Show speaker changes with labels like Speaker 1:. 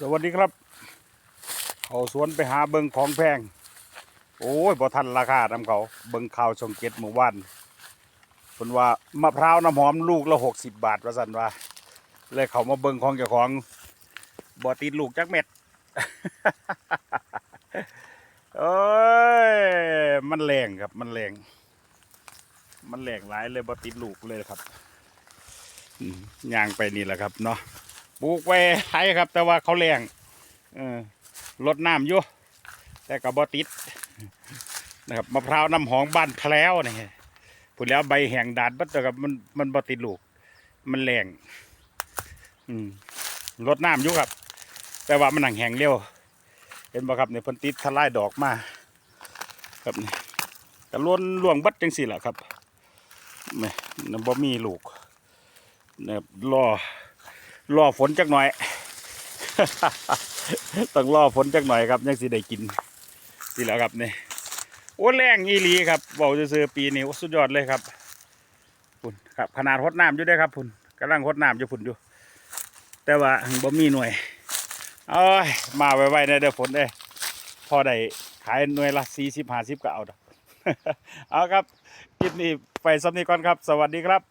Speaker 1: สวัสดีครับ เขาสวนไปหาเบิงของแพง โอ้ยบ่ทันราคานำเขา เบิงข่าวชงเจ็ดหมู่บ้านเพิ่นว่ามะพร้าวน้ำหอมลูกละหกสิบบาทว่าซั่นว่า เลยเขามาเบิงของเจ้าของบ่ติดลูกจักเม็ดเอ้ยมันแรงครับมันแรง มันแรงหลายเลยบ่ติดลูกเลยครับอย่างไปนี่แหละครับเนาะ ปลูกไว้ให้ครับ แต่ว่าเขาแรงเออลดน้ำอยู่แต่ก็บ่ติดนะครับมะพร้าวน้ำหอมบ้านแพล้วนี่พูดแล้วใบแห้งดาดบัดแต่กับมันมันบ่ติดลูก มันแรงอืมลดน้ำอยู่ครับ แต่ว่ามันหนังแห้งเร็วเห็นบ่ครับเนี่ยพิ่นติดทลายดอกมาครับนี่ก็ล้วนล่วงบัดจังสี่แหละครับนี่บ่มีลูกนะครับรอ รอฝนจักหน่อย ต้องรอฝนจักหน่อยครับยังสิได้กินสิแล้วครับนี่โอ้แรงอีหลีครับบอกซื้อปีนี้สุดยอดเลยครับพุ่นครับขนาดหดน้ำอยู่เด้ครับพุ่นกำลังหดน้ำอยู่พุ่นอยู่ แต่ว่าหังบ่มีหน่วยเอ้ยมาไวๆนะเด้อฝนเด้อพอได้ขายหน่วยละสี่สิบห้าสิบก็เอาดอก เอาครับคลิปนี้ไปสำนีก่อนครับ สวัสดีครับ